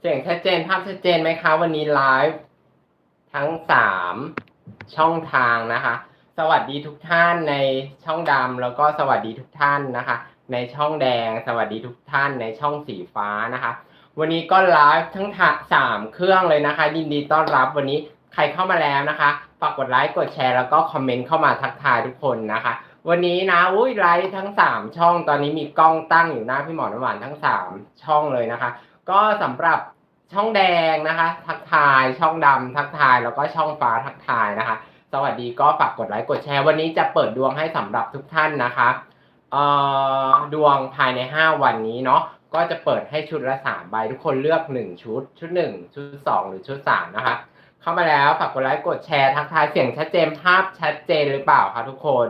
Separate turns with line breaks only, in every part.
เสียงชัดเจนภาพชัดเจนไหมคะ วันนี้ไลฟ์ทั้งสามช่องทางนะคะ สวัสดีทุกท่านในช่องดำแล้วก็สวัสดีทุกท่านนะคะ ในช่องแดง สวัสดีทุกท่านในช่องสีฟ้านะคะ วันนี้ก็ไลฟ์ทั้งสามเครื่องเลยนะคะยินดีต้อนรับวันนี้ใครเข้ามาแล้วนะคะฝากกดไลค์กดแชร์แล้วก็คอมเมนต์เข้ามาทักทายทุกคนนะคะ วันนี้นะอุ้ยไลฟ์ทั้งสามช่องตอนนี้มีกล้องตั้งอยู่หน้าพี่หมอน้ำหวานทั้งสามช่องเลยนะคะ ก็สำหรับ ช่องแดงนะคะ ทักทายช่องดำทักทายแล้วก็ช่องฟ้าทักทายนะคะ สวัสดีก็ฝากกดไลค์กดแชร์ วันนี้จะเปิดดวงให้สำหรับทุกท่านนะคะเอ่อดวงภายใน 5 วันนี้เนาะก็จะเปิดให้ชุดละ3ใบทุกคนเลือก 1 ชุด ชุด 1 ชุด 2 หรือชุด 3 นะคะ เข้ามาแล้วฝากกดไลค์กดแชร์ทักทายเสียงชัดเจนภาพชัดเจนหรือเปล่าคะทุกคน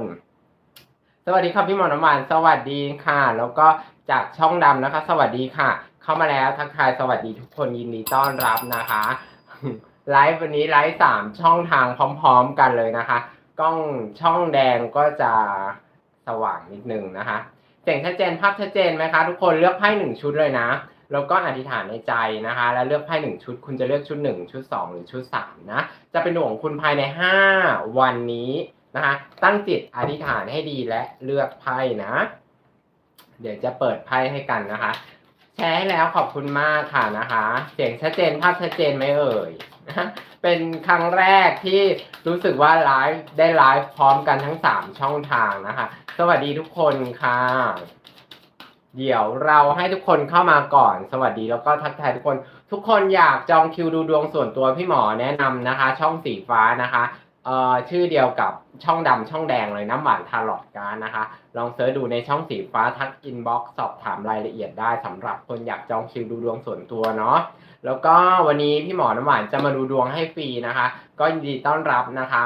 สวัสดีครับพี่หมอน้ำหวานสวัสดีค่ะ แล้วก็จากช่องดำนะคะ สวัสดีค่ะ เข้ามาแล้วทักทายสวัสดีทุกคนยินดีต้อนรับนะคะ ไลฟ์วันนี้ไลฟ์สามช่องทางพร้อม ๆ กันเลยนะคะ กล้องช่องแดงก็จะสว่างนิดนึงนะคะเสียงชัดเจนภาพชัดเจนไหมคะ ทุกคนเลือกไพ่หนึ่งชุดเลยนะแล้วก็อธิษฐานในใจนะคะ แล้วเลือกไพ่หนึ่งชุด คุณจะเลือกชุดหนึ่งชุดสองหรือชุดสามนะจะเป็นดวงของคุณภายในห้าวันนี้นะคะตั้งจิตอธิษฐานให้ดีและเลือกไพ่นะ เดี๋ยวจะเปิดไพ่ให้กันนะคะ แชร์ให้แล้วขอบคุณมากค่ะนะคะ เสียงชัดเจนภาพชัดเจนไหมเอ่ย เป็นครั้งแรกที่รู้สึกว่าไลฟ์ได้ไลฟ์พร้อมกันทั้ง 3 ช่องทางนะคะ สวัสดีทุกคนค่ะ เดี๋ยวเราให้ทุกคนเข้ามาก่อน สวัสดีแล้วก็ทักทายทุกคน ทุกคนอยากจองคิวดูดวงส่วนตัวพี่หมอแนะนำนะคะ ช่องสีฟ้านะคะ เอ่อชื่อเดียวกับช่องดำช่องแดงเลยน้ำหวานทาร์ลอดการดนะคะ ลองเสิร์ชดูในช่องสีฟ้าทักอินบ็อกซ์สอบถามรายละเอียดได้สำหรับคนอยากจองคิวดูดวงส่วนตัวเนาะแล้วก็วันนี้พี่หมอน้ำหวานจะมาดูดวงให้ฟรีนะคะ ก็ยินดีต้อนรับนะคะ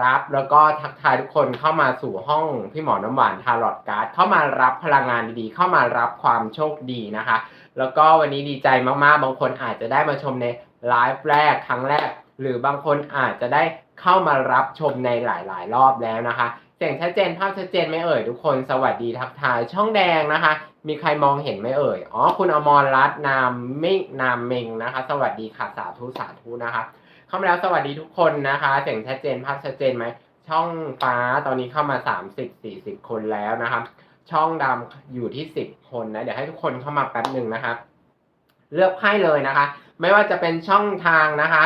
รับแล้วก็ทักทายทุกคนเข้ามาสู่ห้องพี่หมอน้ำหวานทาร์ลอดการ์ดเข้ามารับพลังงานดีๆ เข้ามารับความโชคดีนะคะ แล้วก็วันนี้ดีใจมากๆ บางคนอาจจะได้มาชมในไลฟ์แรกครั้งแรก หรือบางคนอาจจะได้ เข้ามารับชมในหลายๆ รอบแล้วนะคะเสียงชัดเจนภาพชัดเจนไหมเอ่ยทุกคนสวัสดีทักทายช่องแดงนะคะ มีใครมองเห็นไหมเอ่ยอ๋อคุณอมรรัตน์นามมินามเมงนะคะ สวัสดีค่ะสาธุสาธุนะคะ เข้ามาแล้วสวัสดีทุกคนนะคะ เสียงชัดเจนภาพชัดเจนไหมช่องฟ้าตอนนี้เข้ามา 30 40 คนแล้วนะครับ ช่องดำอยู่ที่ 10 คนนะ เดี๋ยวให้ทุกคนเข้ามาแป๊บหนึ่งนะครับ เลือกไพ่เลยนะคะ ไม่ว่าจะเป็นช่องทางนะคะ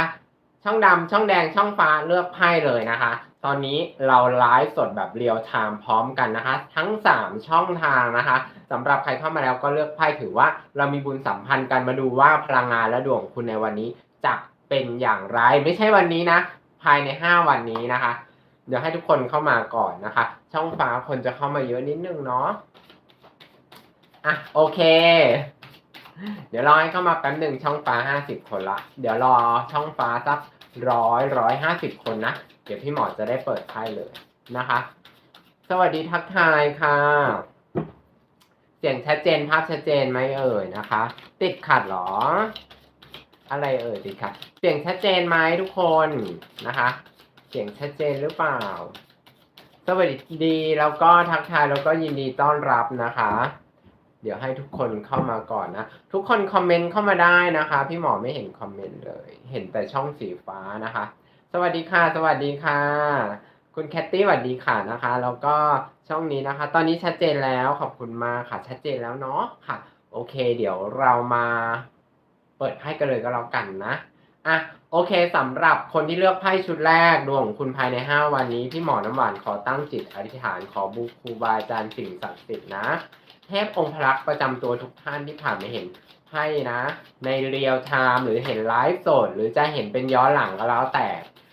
ช่องดำช่องแดงช่องฟ้าเลือกไพ่เลยนะคะ ตอนนี้เราไลฟ์สดแบบเรียลไทม์พร้อมกันนะคะ ทั้ง 3 ช่องทางนะคะสำหรับใครเข้ามาแล้วก็เลือกไพ่ถือว่า เรามีบุญสัมพันธ์กันมาดูว่าพลังงานและดวงคุณในวันนี้จะเป็นอย่างไร ไม่ใช่วันนี้นะ ภายใน 5 วันนี้นะคะ เดี๋ยวให้ทุกคนเข้ามาก่อนนะคะ ช่องฟ้าคนจะเข้ามาเยอะนิดนึงเนาะอะโอเคเดี๋ยวรอให้เข้ามาแป๊บหนึ่งช่องฟ้าห้าสิบคนละ เดี๋ยวรอช่องฟ้าสัก ร้อยร้อยห้าสิบคนนะ เดี๋ยวพี่หมอจะได้เปิดไพ่เลยนะคะ สวัสดีทักทายค่ะ เสียงชัดเจนภาพชัดเจนไหมเอ่ยนะคะ ติดขัดหรอ อะไรเอ่ยติดขัด เสียงชัดเจนไหมทุกคนนะคะ เสียงชัดเจนหรือเปล่า สวัสดีแล้วก็ทักทายแล้วก็ยินดีต้อนรับนะคะ ดี๋ยวให้ทุกคนเข้ามาก่อนนะ ทุกคนคอมเมนต์เข้ามาได้นะคะ พี่หมอไม่เห็นคอมเมนต์เลย เห็นแต่ช่องสีฟ้านะคะ สวัสดีค่ะ สวัสดีค่ะ คุณแคตตี้สวัสดีค่ะนะคะ แล้วก็ช่องนี้นะคะ ตอนนี้ชัดเจนแล้วขอบคุณมากค่ะ ชัดเจนแล้วเนาะค่ะ โอเค เดี๋ยวเรามาเปิดไพ่กันเลยก็แล้วกันนะอะโอเคสำหรับคนที่เลือกไพ่ชุดแรกดวงของคุณภายใน 5 วันนี้พี่หมอน้ำหวานขอตั้งจิตอธิษฐานขอบุครูบาอาจารย์สิ่งศักดิ์สิทธิ์นะ เทพองค์พระประจำตัวทุกท่านที่ผ่านมาเห็นไพ่นะ ในเรียลไทม์หรือเห็นไลฟ์สดหรือจะเห็นเป็นย้อนหลังก็แล้วแต่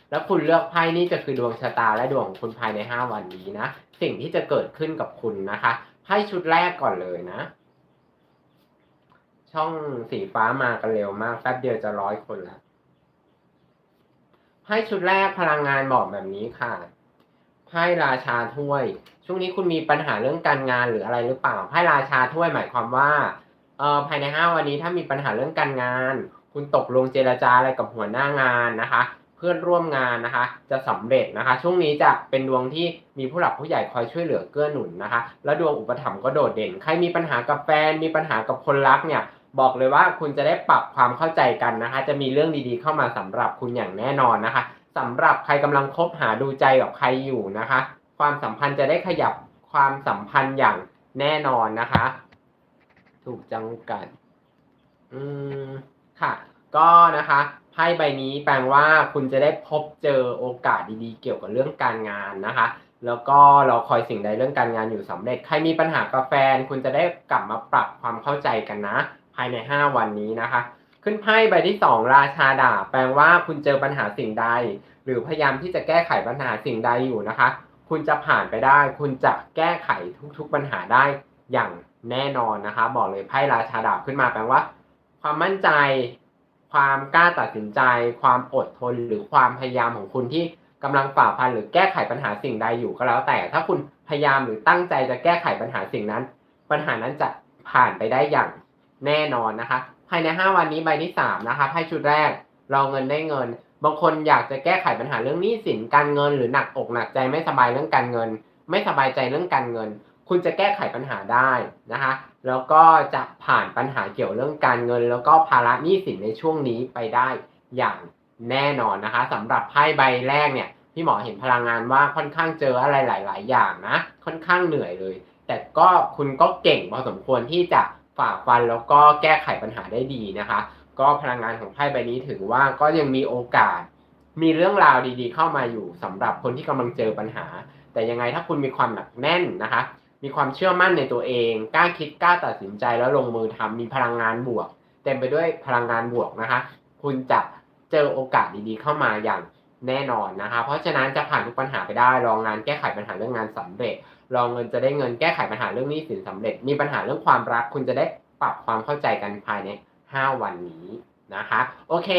แล้วคุณเลือกไพ่นี่จะคือดวงชะตาและดวงของคุณภายใน 5 วันนี้นะ สิ่งที่จะเกิดขึ้นกับคุณนะคะไพ่ชุดแรกก่อนเลยนะ ช่องสีฟ้ามากันเร็วมากแป๊บเดียวจะร้อยคนแล้วไพ่ชุดแรกพลังงานบอกแบบนี้ค่ะไพ่ราชาถ้วย ช่วงนี้คุณมีปัญหาเรื่องการงานหรืออะไรหรือเปล่าไพ่ราชาถ้วยหมายความว่าเอ่อภายในห้าวันนี้ถ้ามีปัญหาเรื่องการงาน คุณตกลงเจรจาอะไรกับหัวหน้างานนะคะ เพื่อนร่วมงานนะคะ จะสำเร็จนะคะ ช่วงนี้จะเป็นดวงที่มีผู้หลักผู้ใหญ่คอยช่วยเหลือเกื้อหนุนนะคะ แล้วดวงอุปถัมภ์ก็โดดเด่น ใครมีปัญหากับแฟน มีปัญหากับคนรักเนี่ยบอกเลยว่าคุณจะได้ปรับความเข้าใจกันนะคะ จะมีเรื่องดีๆเข้ามาสำหรับคุณอย่างแน่นอนนะคะสำหรับใครกำลังคบหาดูใจกับใครอยู่นะคะ ความสัมพันธ์จะได้ขยับความสัมพันธ์อย่างแน่นอนนะคะ ถูกจำกัด อืมค่ะ ก็นะคะไพ่ใบนี้แปลว่าคุณจะได้พบเจอโอกาสดีๆ เกี่ยวกับเรื่องการงานนะคะ แล้วก็เราคอยสิ่งใดเรื่องการงานอยู่สำเร็จ ใครมีปัญหากับแฟน คุณจะได้กลับมาปรับความเข้าใจกันนะ ภายใน 5 วันนี้นะคะ ขึ้นไพ่ใบที่ 2 ราชาดาบแปลว่าคุณเจอปัญหาสิ่งใด หรือพยายามที่จะแก้ไขปัญหาสิ่งใดอยู่นะคะ คุณจะผ่านไปได้ คุณจะแก้ไขทุกๆปัญหาได้อย่างแน่นอนนะคะ บอกเลยไพ่ราชาดาบขึ้นมาแปลว่า ความมั่นใจ ความกล้าตัดสินใจ ความอดทนหรือความพยายามของคุณที่กำลังฝ่าฟันหรือแก้ไขปัญหาสิ่งใดอยู่ก็แล้ว แต่ถ้าคุณพยายามหรือตั้งใจจะแก้ไขปัญหาสิ่งนั้น ปัญหานั้นจะผ่านไปได้อย่างแน่นอนนะคะ ภายใน 5 วันนี้ใบที่3นะคะไพ่ชุดแรกรอเงินได้เงิน บางคนอยากจะแก้ไขปัญหาเรื่องหนี้สินการเงิน หรือหนักอกหนักใจไม่สบายเรื่องการเงิน ไม่สบายใจเรื่องการเงิน คุณจะแก้ไขปัญหาได้นะคะแล้วก็จะผ่านปัญหาเกี่ยวเรื่องการเงิน แล้วก็ภาระหนี้สินในช่วงนี้ไปได้อย่างแน่นอนนะคะสำหรับไพ่ใบแรกเนี่ยพี่หมอเห็นพลังงานว่าค่อนข้างเจออะไรหลาย ๆ อย่างนะ ค่อนข้างเหนื่อยเลย แต่ก็คุณก็เก่งพอสมควรที่จะฝ่าฟันแล้วก็แก้ไขปัญหาได้ดีนะคะ ก็พลังงานของไพ่ใบนี้ถือว่าก็ยังมีโอกาส มีเรื่องราวดีๆ เข้ามาอยู่สำหรับคนที่กำลังเจอปัญหา แต่ยังไงถ้าคุณมีความหนักแน่นนะคะ มีความเชื่อมั่นในตัวเอง กล้าคิดกล้าตัดสินใจแล้วลงมือทำมีพลังงานบวก เต็มไปด้วยพลังงานบวกนะคะ คุณจะเจอโอกาสดีๆ เข้ามาอย่างแน่นอนนะคะ เพราะฉะนั้นจะผ่านทุกปัญหาไปได้รองงานแก้ไขปัญหาเรื่องงานสำเร็จรองเงินจะได้เงินแก้ไขปัญหาเรื่องหนี้สินสำเร็จ มีปัญหาเรื่องความรัก คุณจะได้ปรับความเข้าใจกันภายใน 5 วันนี้นะคะ โอเค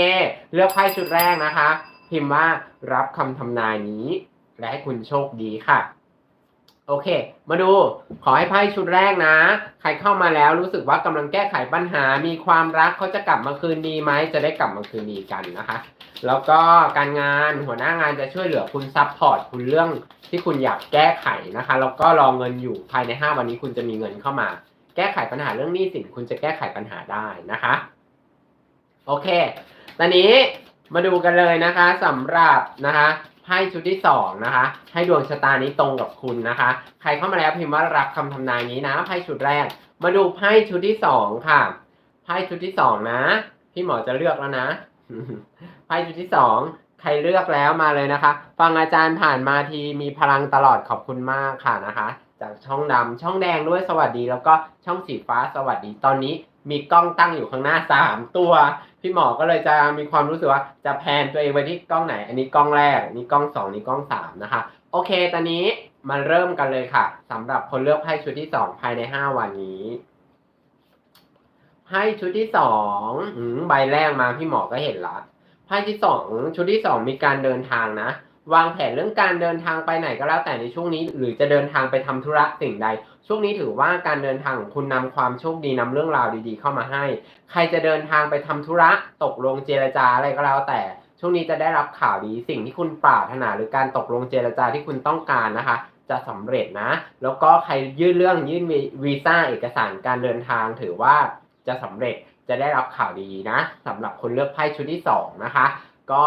เลือกไพ่ชุดแรกนะคะ พิมพ์ว่ารับคำทำนายนี้ และให้คุณโชคดีค่ะ โอเค มาดูขอให้ไพ่ชุดแรกนะ ใครเข้ามาแล้วรู้สึกว่ากำลังแก้ไขปัญหา มีความรักเขาจะกลับมาคืนดีไหมจะได้กลับมาคืนดีกันนะคะ แล้วก็การงานหัวหน้างานจะช่วยเหลือคุณซัพพอร์ตคุณเรื่องที่คุณอยากแก้ไขนะคะแล้วก็รอเงินอยู่ภายใน 5 วันนี้คุณจะมีเงินเข้ามา แก้ไขปัญหาเรื่องหนี้สินคุณจะแก้ไขปัญหาได้นะคะ โอเค ตอนนี้มาดูกันเลยนะคะสำหรับนะคะไพ่ชุดที่สองนะคะให้ดวงชะตานี้ตรงกับคุณนะคะ ใครเข้ามาแล้วพิมพ์ว่ารับคำทำนายนี้นะไพ่ชุดแรก มาดูไพ่ชุดที่สองค่ะไพ่ชุดที่สองนะพี่หมอจะเลือกแล้วนะไพ่ชุดที่สองใครเลือกแล้วมาเลยนะคะ ฟังอาจารย์ผ่านมาทีมีพลังตลอดขอบคุณมากค่ะนะคะ จากช่องดำช่องแดงด้วยสวัสดี แล้วก็ช่องสีฟ้าสวัสดี ตอนนี้มีกล้องตั้งอยู่ข้างหน้าสามตัว พี่หมอก็เลยจะมีความรู้สึกว่าจะแพนตัวเองไปที่กล้องไหน อันนี้กล้องแรกอันนี้กล้องสองนี่กล้องสามนะคะ โอเค ตอนนี้มาเริ่มกันเลยค่ะสำหรับคนเลือกไพ่ชุดที่สองภายในห้าวันนี้ไพ่ชุดที่สองใบแรกมาพี่หมอก็เห็นละไพ่ที่สองชุดที่สองมีการเดินทางนะ วางแผนเรื่องการเดินทางไปไหนก็แล้วแต่ในช่วงนี้ หรือจะเดินทางไปทำธุระสิ่งใด ช่วงนี้ถือว่าการเดินทางของคุณนำความโชคดีนำเรื่องราวดีๆ เข้ามาให้ ใครจะเดินทางไปทำธุระตกลงเจรจาอะไรก็แล้วแต่ ช่วงนี้จะได้รับข่าวดีสิ่งที่คุณปรารถนาหรือการตกลงเจรจาที่คุณต้องการนะคะจะสำเร็จนะ แล้วก็ใครยื่นเรื่องยื่นวีซ่าเอกสารการเดินทางถือว่าจะสำเร็จจะได้รับข่าวดีนะสำหรับคนเลือกไพ่ชุดที่สองนะคะ ก็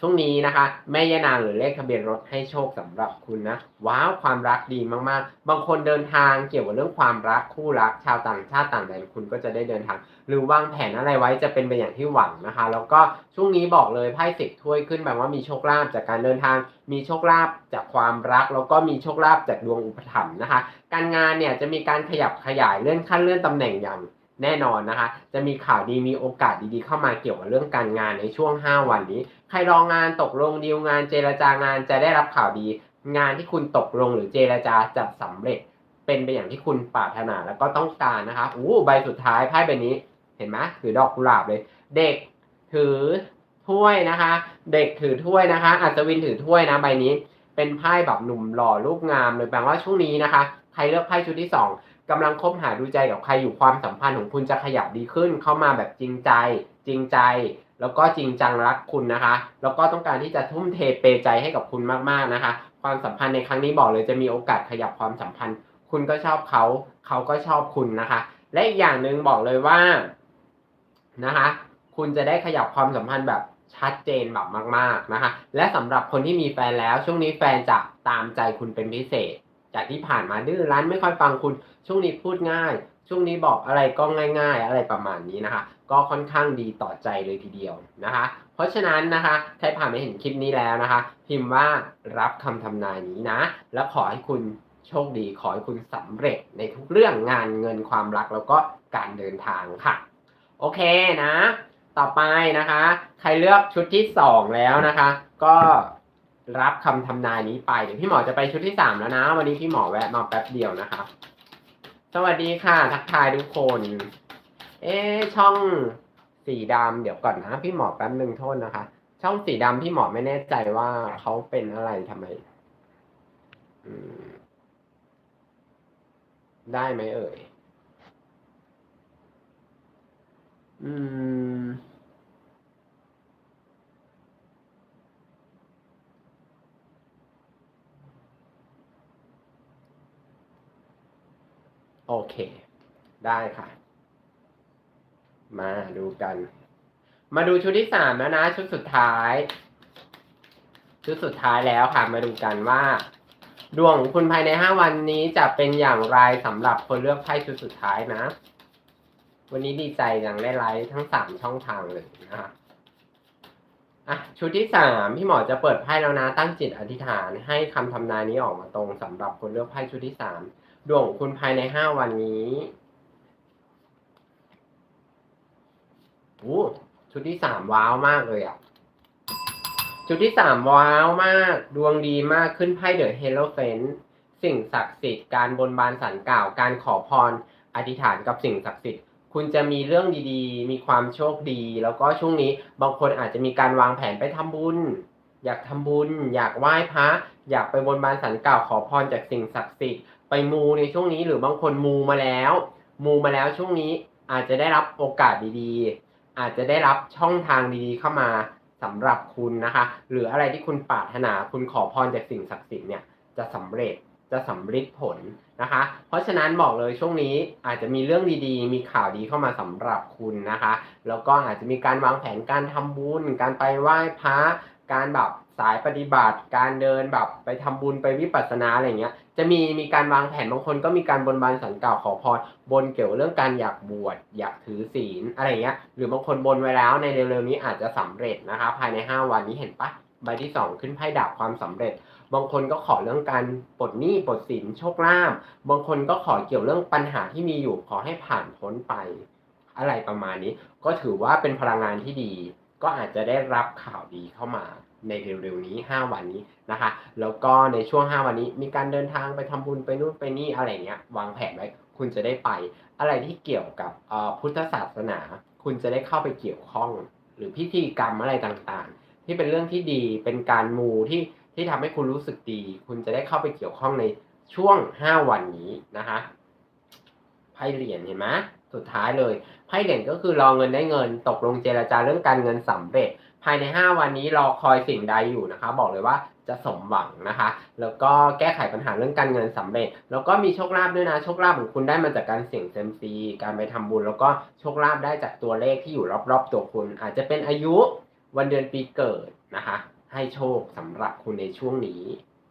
ช่วงนี้นะคะ แม่ยานางหรือเลขทะเบียนรถให้โชคสำหรับคุณนะ ว้าวความรักดีมากๆ บางคนเดินทางเกี่ยวกับเรื่องความรักคู่รักชาวต่างชาติต่างแดนคุณก็จะได้เดินทาง หรือวางแผนอะไรไว้จะเป็นไปอย่างที่หวังนะคะ แล้วก็ช่วงนี้บอกเลยไพ่สิบถ้วยขึ้นแบบว่ามีโชคลาภจากการเดินทาง มีโชคลาภจากความรัก แล้วก็มีโชคลาภจากดวงอุปถัมภ์นะคะ การงานเนี่ยจะมีการขยับขยายเลื่อนขั้นเลื่อนตำแหน่งอย่าง แน่นอนนะคะ จะมีข่าวดีมีโอกาสดีๆ เข้ามาเกี่ยวกับเรื่องการงานในช่วง 5 วันนี้ ใครรองงานตกลงดีลงานเจรจางานจะได้รับข่าวดี งานที่คุณตกลงหรือเจรจาจะสำเร็จ เป็นไปอย่างที่คุณปรารถนาแล้วก็ต้องการนะคะอู้ใบสุดท้ายไพ่ใบนี้เห็นไหมถือดอกกุหลาบเลย เด็กถือถ้วยนะคะ เด็กถือถ้วยนะคะ อัศวินถือถ้วยนะใบนี้ เป็นไพ่แบบหนุ่มหล่อรูปงามเลยแปลว่าช่วงนี้นะคะ ใครเลือกไพ่ชุดที่สอง กำลังคบหาดูใจกับใครอยู่ความสัมพันธ์ของคุณจะขยับดีขึ้น เข้ามาแบบจริงใจ จริงใจ แล้วก็จริงจังรักคุณนะคะ แล้วก็ต้องการที่จะทุ่มเทเปใจให้กับคุณมากๆนะคะ ความสัมพันธ์ในครั้งนี้บอกเลยจะมีโอกาสขยับความสัมพันธ์ คุณก็ชอบเขาเขาก็ชอบคุณนะคะ และอีกอย่างหนึ่งบอกเลยว่านะคะ คุณจะได้ขยับความสัมพันธ์แบบชัดเจนแบบมาก ๆนะคะ และสำหรับคนที่มีแฟนแล้วช่วงนี้แฟนจะตามใจคุณเป็นพิเศษ จากที่ผ่านมาดื้อรั้นไม่ค่อยฟังคุณ ช่วงนี้พูดง่าย ช่วงนี้บอกอะไรก็ง่าย ๆ อะไรประมาณนี้นะคะ ก็ค่อนข้างดีต่อใจเลยทีเดียวนะคะ เพราะฉะนั้นนะคะใครผ่านมาเห็นคลิปนี้แล้วนะคะ พิมพ์ว่ารับคำทำนายนี้นะ แล้วขอให้คุณโชคดีขอให้คุณสำเร็จในทุกเรื่องงานเงินความรักแล้วก็การเดินทางค่ะ โอเคนะ ต่อไปนะคะ ใครเลือกชุดที่สองแล้วนะคะ ก็ รับคำทำนายนี้ไปเดี๋ยวพี่หมอจะไปชุดที่สามแล้วนะ วันนี้พี่หมอแวะมาแป๊บเดียวนะคะสวัสดีค่ะ ทักทายทุกคน เอ๊ช่องสีดำเดี๋ยวก่อนนะพี่หมอแป๊บหนึ่งโทษนะคะ ช่องสีดำพี่หมอไม่แน่ใจว่าเขาเป็นอะไรทำไมได้ไหมเอ่ย อืม โอเค ได้ค่ะ มาดูกัน มาดูชุดที่สามแล้วนะ ชุดสุดท้าย ชุดสุดท้ายแล้วค่ะ มาดูกันว่า ดวงของคุณภายในห้าวันนี้จะเป็นอย่างไรสำหรับคนเลือกไพ่ชุดสุดท้ายนะ วันนี้ดีใจอย่างได้ไลฟ์ทั้งสามช่องทางเลยนะคะอะชุดที่สามพี่หมอจะเปิดไพ่แล้วนะ ตั้งจิตอธิษฐานให้คำทำนายนี้ออกมาตรงสำหรับคนเลือกไพ่ชุดที่สาม ดวงคุณภายในห้าวันนี้โอ้ชุดที่สามว้าวมากเลยอะ ชุดที่สามว้าวมาก ดวงดีมากขึ้นไพ่เดอะเฮโลเฟนสิ่งศักดิ์สิทธิ์การบนบานสันกล่าว การขอพร อธิษฐานกับสิ่งศักดิ์สิทธิ์คุณจะมีเรื่องดีๆ มีความโชคดี แล้วก็ช่วงนี้บางคนอาจจะมีการวางแผนไปทำบุญ อยากทำบุญ อยากไหว้พระ อยากไปบนบานสันกล่าวขอพรจากสิ่งศักดิ์สิทธิ์ ไปมูในช่วงนี้หรือบางคนมูมาแล้ว มูมาแล้วช่วงนี้อาจจะได้รับโอกาสดีๆ อาจจะได้รับช่องทางดีๆเข้ามาสำหรับคุณนะคะ หรืออะไรที่คุณปรารถนาคุณขอพรจากสิ่งศักดิ์สิทธิ์เนี่ยจะสำเร็จจะสำเร็จผลนะคะ เพราะฉะนั้นบอกเลยช่วงนี้อาจจะมีเรื่องดีๆ มีข่าวดีเข้ามาสำหรับคุณนะคะ แล้วก็อาจจะมีการวางแผนการทำบุญ การไปไหว้พระ การแบบสายปฏิบัติ การเดินแบบไปทำบุญไปวิปัสสนาอะไรเงี้ย จะมีมีการวางแผนบางคนก็มีการบนบานสันกล่าวขอพรบนเกี่ยวเรื่องการอยากบวชอยากถือศีลอะไรเงี้ย หรือบางคนบนไว้แล้วในเร็วๆนี้อาจจะสำเร็จนะคะ ภายใน 5 วันนี้เห็นปะใบที่ 2 ขึ้นไพ่ดาบความสำเร็จ บางคนก็ขอเรื่องการปลดหนี้ปลดสินโชคลาภบางคนก็ขอเกี่ยวเรื่องปัญหาที่มีอยู่ขอให้ผ่านพ้นไป อะไรประมาณนี้ ก็ถือว่าเป็นพลังงานที่ดี ก็อาจจะได้รับข่าวดีเข้ามา ในเร็วๆนี้ 5 วันนี้นะคะ แล้วก็ในช่วง 5 วันนี้ มีการเดินทางไปทำบุญไปนู่นไปนี่อะไรเงี้ยวางแผนไว้คุณจะได้ไป อะไรที่เกี่ยวกับพุทธศาสนา คุณจะได้เข้าไปเกี่ยวข้อง หรือพิธีกรรมอะไรต่างๆ ที่เป็นเรื่องที่ดีเป็นการมูที่ที่ทำให้คุณรู้สึกดี คุณจะได้เข้าไปเกี่ยวข้องในช่วง 5 วันนี้นะคะไพ่เหรียญเห็นไหมสุดท้ายเลยไพ่เหรียญก็คือรอเงินได้เงิน ตกลงเจรจาเรื่องการเงินสำเร็จ ภายใน 5 วันนี้รอคอยสิ่งใดอยู่นะคะ บอกเลยว่าจะสมหวังนะคะ แล้วก็แก้ไขปัญหาเรื่องการเงินสำเร็จ แล้วก็มีโชคลาภด้วยนะ โชคลาภของคุณได้มาจากการเสี่ยงเซมซี การไปทำบุญ แล้วก็โชคลาภได้จากตัวเลขที่อยู่รอบๆ ตัวคุณ อาจจะเป็นอายุวันเดือนปีเกิดนะคะ ให้โชคสำหรับคุณในช่วงนี้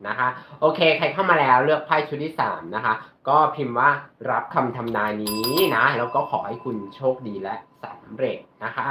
นะคะ โอเค ใครเข้ามาแล้วเลือกไพ่ชุดที่3นะคะ ก็พิมพ์ว่ารับคำทำนายนี้นะ แล้วก็ขอให้คุณโชคดีและสำเร็จนะคะ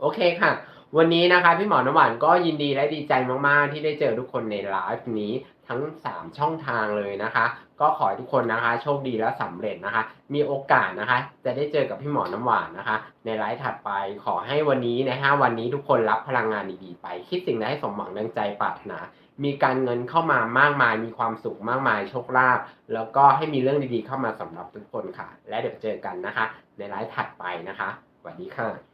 โอเคค่ะ วันนี้นะคะพี่หมอน้ำหวานก็ยินดีและดีใจมากๆ ที่ได้เจอทุกคนในไลฟ์นี้ทั้ง 3 ช่องทางเลยนะคะ ก็ขอให้ทุกคนนะคะ โชคดีและสำเร็จนะคะ มีโอกาสนะคะ จะได้เจอกับพี่หมอน้ำหวานนะคะ ในไลฟ์ถัดไปขอให้วันนี้ใน 5 วันนี้ทุกคนรับพลังงานดีๆไป คิดสิ่งใดให้สมหวังดังใจปรารถนามีการเงินเข้ามามากมาย มีความสุขมากมาย โชคลาภ แล้วก็ให้มีเรื่องดีๆเข้ามาสำหรับทุกคนค่ะ และเดี๋ยวเจอกันนะคะ ในไลฟ์ถัดไปนะคะ สวัสดีค่ะ